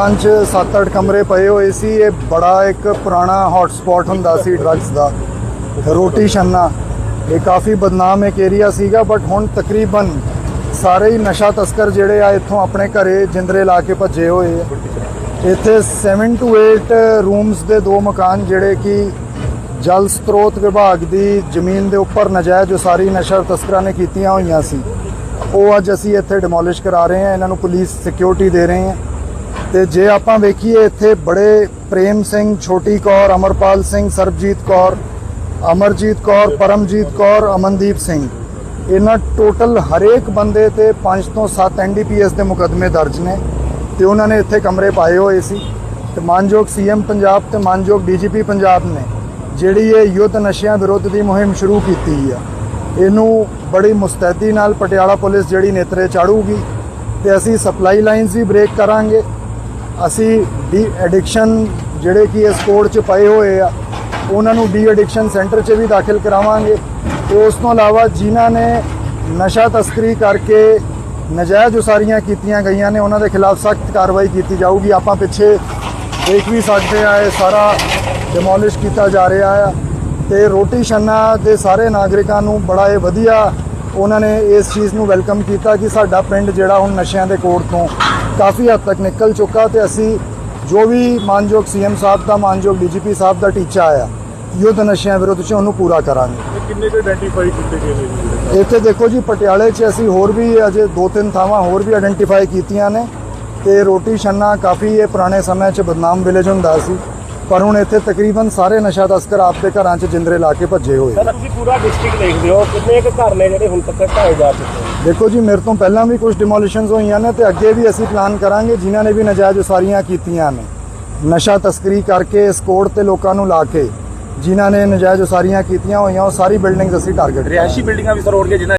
ਪੰਜ 7-8 ਕਮਰੇ ਪਏ ਹੋਏ ਸੀ। ਇਹ ਬੜਾ ਇੱਕ ਪੁਰਾਣਾ ਹੌਟ ਸਪੌਟ ਹੁੰਦਾ ਸੀ ਡਰੱਗਸ ਦਾ। ਰੋਟੀ ਛੰਨਾ। ਇਹ ਕਾਫੀ ਬਦਨਾਮ ਇੱਕ ਏਰੀਆ ਸੀਗਾ ਬਟ ਹੁਣ ਤਕਰੀਬਨ ਸਾਰੇ ਹੀ ਨਸ਼ਾ ਤਸਕਰ ਜਿਹੜੇ ਆ ਇੱਥੋਂ ਆਪਣੇ ਘਰੇ ਜਿੰਦਰੇ ਲਾ ਕੇ ਭੱਜੇ ਹੋਏ ਆ। ਇੱਥੇ 7 ਟੂ 8 ਰੂਮਸ ਦੇ ਦੋ ਮਕਾਨ ਜਿਹੜੇ ਕਿ ਜਲ ਸਰੋਤ ਵਿਭਾਗ ਦੀ ਜ਼ਮੀਨ ਦੇ ਉੱਪਰ ਨਜਾਇਜ਼ ਜੋ ਸਾਰੀ ਨਸ਼ਾ ਤਸਕਰਾਂ ਨੇ ਕੀਤੀਆਂ ਹੋਈਆਂ ਸੀ। ਉਹ ਅੱਜ ਅਸੀਂ ਇੱਥੇ ਡਿਮੋਲਿਸ਼ ਕਰਾ ਰਹੇ ਹਾਂ। ਇਹਨਾਂ ਨੂੰ ਪੁਲਿਸ ਸਿਕਿਉਰਿਟੀ ਦੇ ਰਹੇ ਹਾਂ। ਤੇ ਜੇ ਆਪਾਂ ਵੇਖੀਏ ਇੱਥੇ ਬੜੇ ਪ੍ਰੇਮ ਸਿੰਘ, ਛੋਟੀ ਕੌਰ, ਅਮਰਪਾਲ ਸਿੰਘ, ਸਰਬਜੀਤ ਕੌਰ, ਅਮਰਜੀਤ ਕੌਰ, ਪਰਮਜੀਤ ਕੌਰ, ਅਮਨਦੀਪ ਸਿੰਘ। ਇਹਨਾਂ ਟੋਟਲ ਹਰੇਕ ਬੰਦੇ ਤੇ 5 ਤੋਂ 7 ਐਨਡੀਪੀਐਸ ਦੇ ਮੁਕੱਦਮੇ ਦਰਜ ਨੇ ਤੇ ਉਹਨਾਂ ਨੇ ਇੱਥੇ ਕਮਰੇ ਪਾਏ ਹੋਏ ਸੀ। ਤੇ ਮਾਨਯੋਗ ਸੀਐਮ ਪੰਜਾਬ ਤੇ ਮਾਨਯੋਗ ਡੀਜੀਪੀ ਪੰਜਾਬ ਨੇ ਜਿਹੜੀ ਇਹ ਯੁੱਧ ਨਸ਼ਿਆਂ ਵਿਰੁੱਧ ਦੀ ਮੁਹਿੰਮ ਸ਼ੁਰੂ ਕੀਤੀ ਆ। ਇਹਨੂੰ ਬੜੀ ਮੁਸਤੈਦੀ ਨਾਲ ਪਟਿਆਲਾ ਪੁਲਿਸ ਜਿਹੜੀ ਨੇਤਰੇ ਚਾੜੂਗੀ ਤੇ ਅਸੀਂ ਸਪਲਾਈ ਲਾਈਨਸ ਵੀ ਬ੍ਰੇਕ ਕਰਾਂਗੇ। ਅਸੀਂ ਡੀ ਐਡਿਕਸ਼ਨ ਜਿਹੜੇ ਕਿ ਇਸ ਕੋਡ 'ਚ ਪਏ ਹੋਏ ਆ, ਉਹਨਾਂ ਨੂੰ ਡੀ ਐਡਿਕਸ਼ਨ ਸੈਂਟਰ 'ਚ ਵੀ ਦਾਖਲ ਕਰਾਵਾਂਗੇ। ਤੇ ਉਸ ਤੋਂ ਇਲਾਵਾ ਜਿਨ੍ਹਾਂ ਨੇ ਨਸ਼ਾ ਤਸਕਰੀ ਕਰਕੇ ਨਜਾਇਜ਼ ਉਸਾਰੀਆਂ ਕੀਤੀਆਂ ਗਈਆਂ ਨੇ, ਉਹਨਾਂ ਦੇ ਖਿਲਾਫ ਸਖਤ ਕਾਰਵਾਈ ਕੀਤੀ ਜਾਊਗੀ। ਆਪਾਂ ਪਿੱਛੇ ਦੇਖ ਵੀ ਸਕਦੇ ਆ ਇਹ ਸਾਰਾ ਡਿਮੋਲਿਸ਼ ਕੀਤਾ ਜਾ ਰਿਹਾ ਆ। ਤੇ ਰੋਟੀ ਛੰਨਾ ਦੇ ਸਾਰੇ ਨਾਗਰਿਕਾਂ ਨੂੰ ਬੜਾ ਇਹ ਵਧੀਆ ਉਹਨਾਂ ਨੇ ਇਸ ਚੀਜ਼ ਨੂੰ ਵੈਲਕਮ ਕੀਤਾ ਕਿ ਸਾਡਾ ਪਿੰਡ ਜਿਹੜਾ ਹੁਣ ਨਸ਼ਿਆਂ ਦੇ ਕੋੜ ਤੋਂ ਕਾਫੀ ਹੱਦ ਤੱਕ ਨਿਕਲ ਚੁੱਕਾ ਤੇ ਅਸੀਂ ਜੋ ਵੀ ਮਾਨਯੋਗ ਸੀਐਮ ਸਾਹਿਬ ਦਾ ਮਾਨਯੋਗ ਡੀਜੀਪੀ ਸਾਹਿਬ ਦਾ ਟੀਚਾ ਆਇਆ ਯੁੱਧ ਨਸ਼ਿਆਂ ਵਿਰੁੱਧ ਚ ਉਹਨੂੰ ਪੂਰਾ ਕਰਾਂਗੇ ਕਿੰਨੇ ਕੁ ਆਇਡੈਂਟੀਫਾਈ ਕੀਤੇ ਗਏ ਨੇ ਜੀ? ਇੱਥੇ ਦੇਖੋ ਜੀ ਪਟਿਆਲੇ 'ਚ ਅਸੀਂ ਹੋਰ ਵੀ ਅਜੇ ਦੋ ਤਿੰਨ ਥਾਵਾਂ ਹੋਰ ਵੀ ਆਇਡੈਂਟੀਫਾਈ ਕੀਤੀਆਂ ਨੇ ਤੇ ਰੋਟੀ ਛੰਨਾ ਕਾਫੀ ਇਹ ਪੁਰਾਣੇ ਸਮੇਂ 'ਚ ਬਦਨਾਮ ਵਿਲੇਜ ਹੁੰਦਾ ਸੀ ਪਰ ਹੁਣ ਇੱਥੇ ਤਕਰੀਬਨ ਸਾਰੇ ਨਸ਼ਾ ਤਸਕਰ ਆਪਦੇ ਘਰਾਂ 'ਚ ਜਿੰਦਰੇ ਲਾ ਕੇ ਭੱਜੇ ਹੋਏ ਸਰ ਤੁਸੀਂ ਪੂਰਾ ਡਿਸਟ੍ਰਿਕਟ ਦੇਖਦੇ ਹੋ ਕਿੰਨੇ ਕੁ ਘਰ ਨੇ ਜਿਹੜੇ ਹੁਣ ਤੱਕ ਢਾਏ ਜਾ ਚੁੱਕੇ ਨੇ? ਦੇਖੋ ਜੀ ਮੇਰੇ ਤੋਂ ਪਹਿਲਾਂ ਵੀ ਕੁਝ ਡਿਮੋਲੀਸ਼ਨਸ ਹੋਈਆਂ ਨੇ ਤੇ ਅੱਗੇ ਵੀ ਅਸੀਂ ਪਲਾਨ ਕਰਾਂਗੇ ਜਿਨ੍ਹਾਂ ਨੇ ਵੀ ਨਜਾਇਜ਼ ਉਸਾਰੀਆਂ ਕੀਤੀਆਂ ਨੇ। ਨਸ਼ਾ ਤਸਕਰੀ ਕਰਕੇ ਇਸ ਕੋਡ ਤੇ ਲੋਕਾਂ ਨੂੰ ਲਾ ਕੇ ਜਿਨ੍ਹਾਂ ਨੇ ਨਜਾਇਜ਼ ਉਸਾਰੀਆਂ ਕੀਤੀਆਂ ਹੋਈਆਂ ਉਹ ਸਾਰੀ ਬਿਲਡਿੰਗਸ ਅਸੀਂ ਟਾਰਗੇਟ ਰਿਹਾਇਸ਼ੀ ਬਿਲਡਿੰਗਾਂ ਵੀ ਸਰ ਹੋਣਗੀਆਂ ਜਿਨ੍ਹਾਂ